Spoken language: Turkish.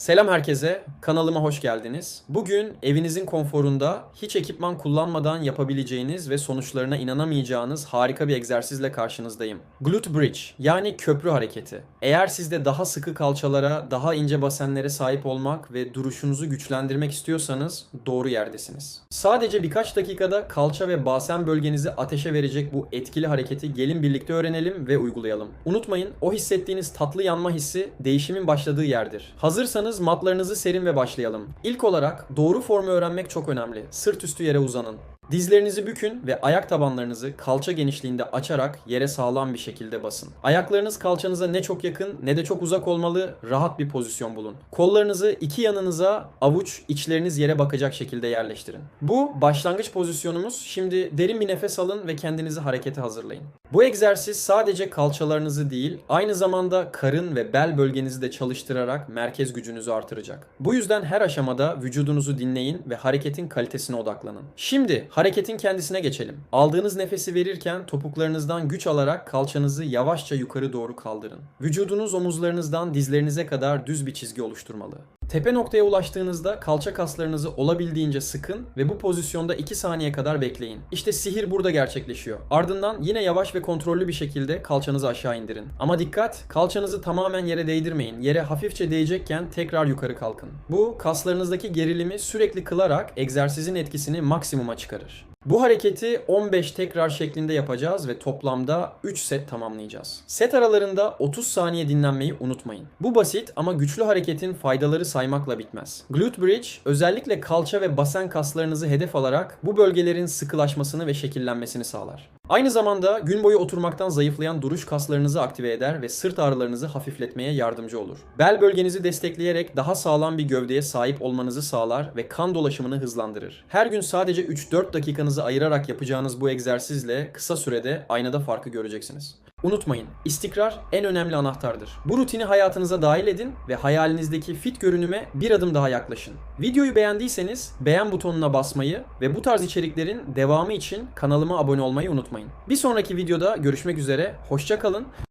Selam herkese, kanalıma hoş geldiniz. Bugün evinizin konforunda hiç ekipman kullanmadan yapabileceğiniz ve sonuçlarına inanamayacağınız harika bir egzersizle karşınızdayım. Glute Bridge yani köprü hareketi. Eğer siz de daha sıkı kalçalara, daha ince basenlere sahip olmak ve duruşunuzu güçlendirmek istiyorsanız doğru yerdesiniz. Sadece birkaç dakikada kalça ve basen bölgenizi ateşe verecek bu etkili hareketi gelin birlikte öğrenelim ve uygulayalım. Unutmayın o hissettiğiniz tatlı yanma hissi değişimin başladığı yerdir. Hazırsanız matlarınızı serin ve başlayalım. İlk olarak doğru formu öğrenmek çok önemli. Sırt üstü yere uzanın. Dizlerinizi bükün ve ayak tabanlarınızı kalça genişliğinde açarak yere sağlam bir şekilde basın. Ayaklarınız kalçanıza ne çok yakın ne de çok uzak olmalı, rahat bir pozisyon bulun. Kollarınızı iki yanınıza, avuç içleriniz yere bakacak şekilde yerleştirin. Bu başlangıç pozisyonumuz. Şimdi derin bir nefes alın ve kendinizi harekete hazırlayın. Bu egzersiz sadece kalçalarınızı değil, aynı zamanda karın ve bel bölgenizi de çalıştırarak merkez gücünüzü artıracak. Bu yüzden her aşamada vücudunuzu dinleyin ve hareketin kalitesine odaklanın. Şimdi hareketin kendisine geçelim. Aldığınız nefesi verirken topuklarınızdan güç alarak kalçanızı yavaşça yukarı doğru kaldırın. Vücudunuz omuzlarınızdan dizlerinize kadar düz bir çizgi oluşturmalı. Tepe noktaya ulaştığınızda kalça kaslarınızı olabildiğince sıkın ve bu pozisyonda 2 saniye kadar bekleyin. İşte sihir burada gerçekleşiyor. Ardından yine yavaş ve kontrollü bir şekilde kalçanızı aşağı indirin. Ama dikkat, kalçanızı tamamen yere değdirmeyin. Yere hafifçe değecekken tekrar yukarı kalkın. Bu kaslarınızdaki gerilimi sürekli kılarak egzersizin etkisini maksimuma çıkarır. Bu hareketi 15 tekrar şeklinde yapacağız ve toplamda 3 set tamamlayacağız. Set aralarında 30 saniye dinlenmeyi unutmayın. Bu basit ama güçlü hareketin faydaları saymakla bitmez. Glute Bridge özellikle kalça ve basen kaslarınızı hedef alarak bu bölgelerin sıkılaşmasını ve şekillenmesini sağlar. Aynı zamanda gün boyu oturmaktan zayıflayan duruş kaslarınızı aktive eder ve sırt ağrılarınızı hafifletmeye yardımcı olur. Bel bölgenizi destekleyerek daha sağlam bir gövdeye sahip olmanızı sağlar ve kan dolaşımını hızlandırır. Her gün sadece 3-4 dakikanızı ayırarak yapacağınız bu egzersizle kısa sürede aynada farkı göreceksiniz. Unutmayın, istikrar en önemli anahtardır. Bu rutini hayatınıza dahil edin ve hayalinizdeki fit görünüme bir adım daha yaklaşın. Videoyu beğendiyseniz beğen butonuna basmayı ve bu tarz içeriklerin devamı için kanalıma abone olmayı unutmayın. Bir sonraki videoda görüşmek üzere, hoşça kalın.